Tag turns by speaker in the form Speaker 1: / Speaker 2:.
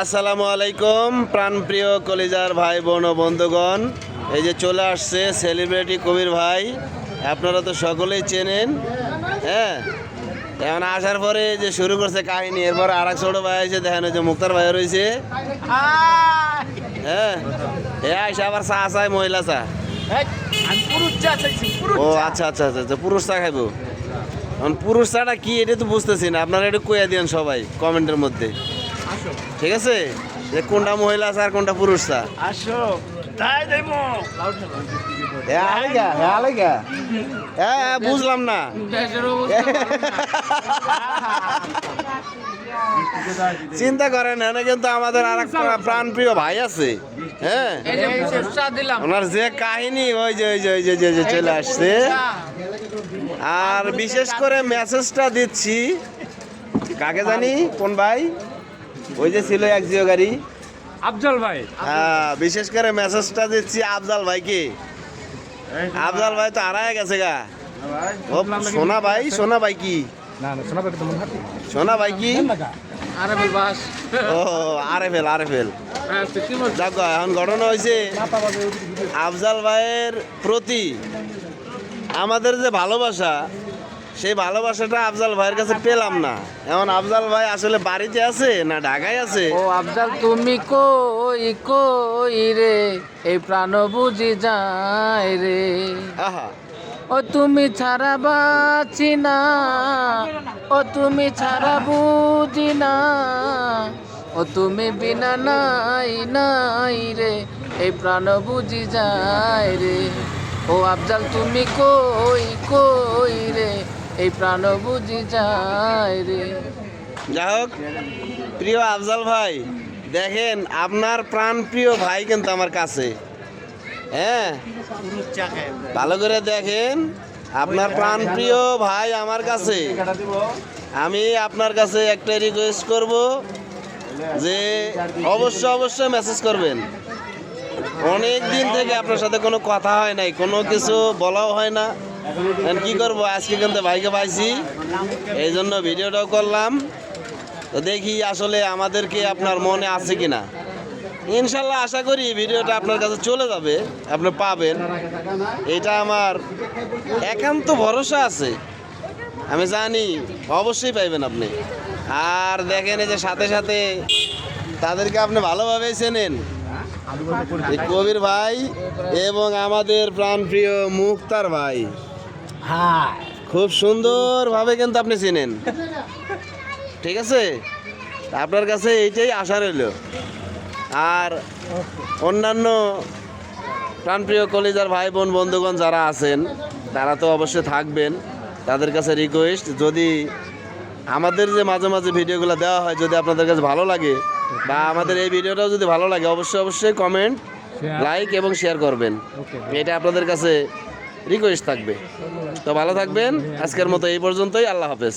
Speaker 1: আসসালামু আলাইকুম প্রাণপ্রিয় কলিজার ভাই বোন ও বন্ধুগণ। এই যে চলে আসছে সেলিব্রিটি কবির ভাই আপনারা তো সকলেই চেনেন হ্যাঁ? এখন আসার পরে যে শুরু করছে কাহিনী এরপর আর এক ছোট ভাই এসে দেখেন যে মুক্তার ভাই রয়েছে। হ্যাঁ? এ আইসা আবার চা চায় মহিলা চা। ও আচ্ছা আচ্ছা আচ্ছা আচ্ছা পুরুষ চা খাইবো। এখন পুরুষ চাটা কি এটা তো বুঝতেছি না। আপনারা একটু কইয়া দিন সবাই কমেন্টের মধ্যে। ঠিক আছে? যে কোনটা মহিলা আছে আর কোনটা পুরুষ চা
Speaker 2: আসো।
Speaker 1: বুঝলাম না। চিন্তা করেন না কিন্তু আমাদের আর এক প্রাণ প্রিয় ভাই আছে। হ্যাঁ? ওনার যে কাহিনী ওই যে ওই যে চলে আসছে। আর বিশেষ করে মেসেজটা দিচ্ছি। কাকে জানি? কোন ভাই? ওই যে ছিল এক জিও গাড়ি।
Speaker 2: আফজল ভাই।
Speaker 1: হ্যাঁ বিশেষ করে মেসেজটা দিচ্ছি আফজাল ভাইকে আফজাল ভাই। তো হারায় গেছে গা। ও সোনা ভাই সোনা ভাই কি? সোনা ভাই কি? ও এখন ঘটনা হয়েছে আফজাল ভাইয়ের প্রতি আমাদের যে ভালোবাসা সেই ভালোবাসাটা আফজাল ভাইয়ের কাছে পেলাম না। এখন আফজাল ভাই আসলে বাড়িতে আছে না ঢাকায় আছে?
Speaker 3: ও আফজাল তুমি কই কই রে? এই প্রাণ বুঝি যায় রে।
Speaker 1: আহা।
Speaker 3: ও তুমি ছাড়া বাঁচি না। ও তুমি ছাড়া বুঝি না। ও তুমি বিনা নাই নাই রে। এই প্রাণ বুঝি যায় রে। ও আফজাল, তুমি কই কই রে? এই প্রাণ বুঝি যায় রে।
Speaker 1: যাই হোক প্রিয় আফজাল ভাই, দেখেন, আপনার প্রাণ প্রিয় ভাই কিন্তু আমার কাছে। হ্যাঁ? ভালো করে দেখেন, আপনার প্রাণ প্রিয় ভাই আমার কাছে। আমি আপনার কাছে একটা রিকোয়েস্ট করব যে অবশ্যই অবশ্যই মেসেজ করবেন। অনেক দিন থেকে আপনার সাথে কোনো কথা হয় নাই, কোনো কিছু বলাও হয় না। কি করব? আজকে কিন্তু ভাইকে পাইছি। এই জন্য ভিডিওটাও করলাম। তো দেখি আসলে আমাদেরকে আপনার মনে আছে কিনা। ইনশাল্লাহ আশা করি ভিডিওটা আপনার কাছে চলে যাবে, আপনি পাবেন। এটা আমার একান্ত ভরসা আছে। আমি জানি, অবশ্যই পাইবেন আপনি। আর দেখেন এই যে সাথে সাথে তাদেরকে আপনি ভালোভাবেই চেনেন। কবির ভাই এবং আমাদের প্রাণপ্রিয় মুক্তার ভাই।
Speaker 2: হ্যাঁ।
Speaker 1: খুব সুন্দরভাবে কিন্তু আপনি চেনেন। ঠিক আছে? আপনার কাছে এইটাই আশা রইল। আর অন্যান্য প্রাণপ্রিয় কলিজার ভাই বোন বন্ধুগণ যারা আছেন তারা তো অবশ্যই থাকবেন। তাদের কাছে রিকোয়েস্ট যদি আমাদের যে মাঝে মাঝে ভিডিওগুলো দেওয়া হয় যদি আপনাদের কাছে ভালো লাগে বা আমাদের এই ভিডিওটাও যদি ভালো লাগে অবশ্যই অবশ্যই কমেন্ট লাইক এবং শেয়ার করবেন। এটা আপনাদের কাছে রিকোয়েস্ট থাকবে। তো ভালো থাকবেন। আজকের মতো এই পর্যন্তই। আল্লাহ হাফেজ।